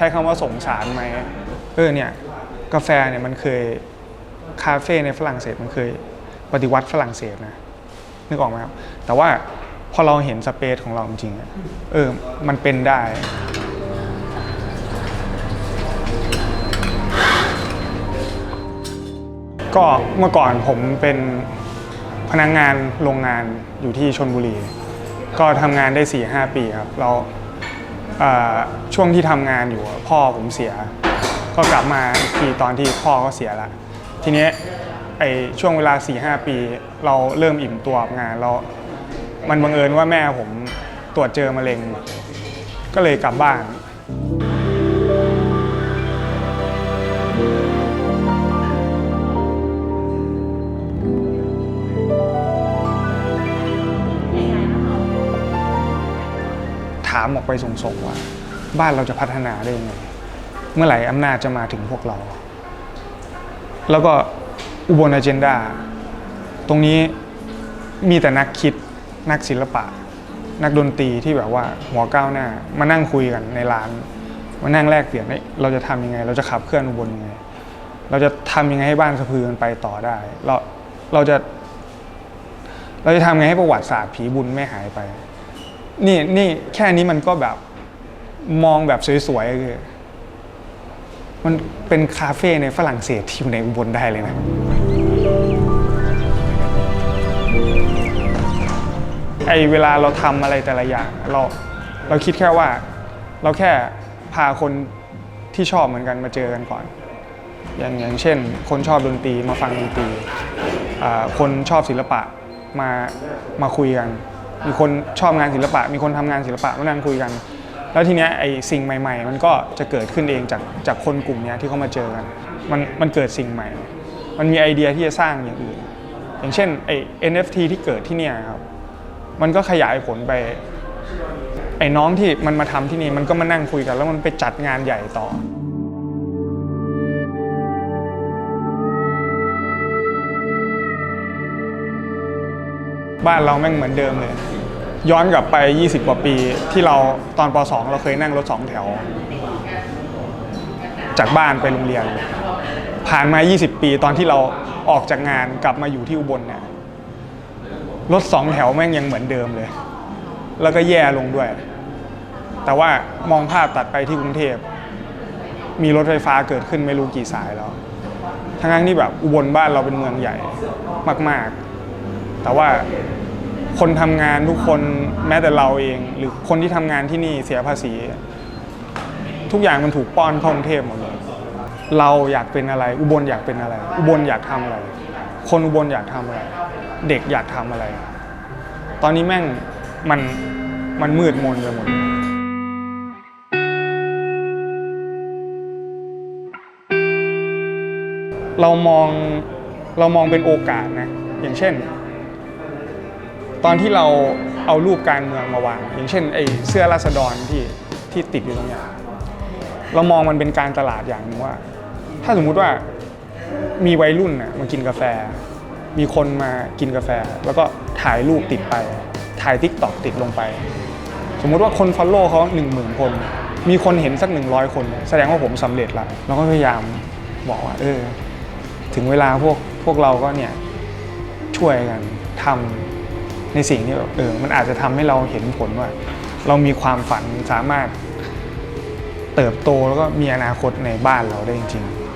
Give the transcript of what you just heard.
ใช้คำว่าสงสารไหมเออเนี่ยกาแฟเนี่ยมันเคยคาเฟ่ในฝรั่งเศสมันเคยปฏิวัติฝรั่งเศสนะนึกออกไหมครับแต่ว่าพอเราเห็นสเปซของเราจริงๆเออมันเป็นได้ก็เมื่อก่อนผมเป็นพนักงงานโรงงานอยู่ที่ชนบุรี ก็ทำงานได้4ี่หปีครับเรา ช่วงที่ทำงานอยู่พ่อผมเสีย ก็กลับมาอีกทีตอนที่พ่อเขาเสียละทีนี้ไอช่วงเวลา4ี่หปี เราเริ่มอิ่มตัวกับงานเรามันบังเอิญว่าแม่ผมตรวจเจอมะเร็ง ก็เลยกลับบ้านามออกไปส่งๆว่า บ้านเราจะพัฒนาได้ยังไงเมื่อไหร่อำนาจจะมาถึงพวกเรา แล้วก็อุบลอเจนดา ตรงนี้มีแต่นักคิดนักศิลปะ นักดนตรีที่แบบว่าหัวก้าวหน้า มานั่งคุยกันในร้าน มานั่งแลกเปลี่ยนเอ้เราจะทำยังไง เราจะขับเคลื่อนอุบลยังไง เราจะทำยังไงให้บ้านสะพือมันไปต่อได้ เราเราจะ เราจะทำยังไงให้ประวัติศาสตร์ผีบุญไม่หายไป นี่นี่แค่นี้มันก็แบบมองแบบสวยๆคือมันเป็นคาเฟ่ในฝรั่งเศสที่อยู่ในอุบลได้เลยนะ ไอเวลาเราทำอะไรแต่ละอย่าง เราเราคิดแค่ว่า เราแค่พาคนที่ชอบเหมือนกันมาเจอกันก่อน อย่างอย่างเช่น คนชอบดนตรีมาฟังดนตรีอ่าคนชอบศิลปะมามาคุยกัน มีคนชอบงานศิลปะ มีคนทำงานศิลปะมานั่งคุยกัน แล้วทีเนี้ยไอ้สิ่งใหม่ ๆ มันก็จะเกิดขึ้นเองจากจากคนกลุ่มเนี้ยที่เขามาเจอกันมันมันเกิดสิ่งใหม่ มันมีไอเดียที่จะสร้างอย่างอื่น อย่างเช่นไอ้ NFT ที่เกิดที่เนี่ยครับ มันก็ขยายผลไป ไอ้น้องที่มันมาทำที่นี่มันก็มานั่งคุยกัน แล้วมันไปจัดงานใหญ่ต่อ บ้านเราแม่งเหมือนเดิมเลย ย้อนกลับไป 20 กว่าปีที่เราตอนป .2 เราเคยนั่งรถสองแถว จากบ้านไปโรงเรียน ผ่านมา 20 ปีตอนที่เราออกจากงานกลับมาอยู่ที่อุบลเนี่ยรถสองแถวแม่งยังเหมือนเดิมเลย แล้วก็แย่ลงด้วย แต่ว่ามองภาพตัดไปที่กรุงเทพ มีรถไฟฟ้าเกิดขึ้นไม่รู้กี่สายแล้ว ทั้งๆที่แบบอุบลบ้านเราเป็นเมืองใหญ่มาก ๆ แต่ว่าคนทำงานทุกคนแม้แต่เราเอง หรือคนที่ทำงานที่นี่เสียภาษี ทุกอย่างมันถูกป้อนเข้ากรุงเทพหมดเลย เราอยากเป็นอะไร อุบลอยากเป็นอะไร อุบลอยากทำอะไร คนอุบลอยากทำอะไร เด็กอยากทำอะไร ตอนนี้แม่งมันมันมืดมนไปหมดเรามองเรามองเป็นโอกาสนะ อย่างเช่น ตอนที่เราเอารูปการเมืองมาวาง อย่างเช่นไอ้เสื้อราษฎรที่ที่ติดอยู่ตรงเนี้ยเรามองมันเป็นการตลาดอย่างหนึงว่า ถ้าสมมุติว่ามีวัยรุ่นน่ะมากินกาแฟ มีคนมากินกาแฟ แล้วก็ถ่ายรูปติดไป ถ่ายทิกตอกติดลงไป สมมุติว่าคนฟอลโล่เขา1 0,000 คน มีคนเห็นสัก 100 คน แสดงว่าผมสำเร็จล้วเราก็พยายามบอกว่าเออ ถึงเวลาพวกพวกเราก็เนี่ยช่วยกันทำ ในสิ่งที่แบบเออมันอาจจะทำให้เราเห็นผลว่า เรามีความฝันสามารถเติบโตแล้วก็มีอนาคตในบ้านเราได้จริงๆ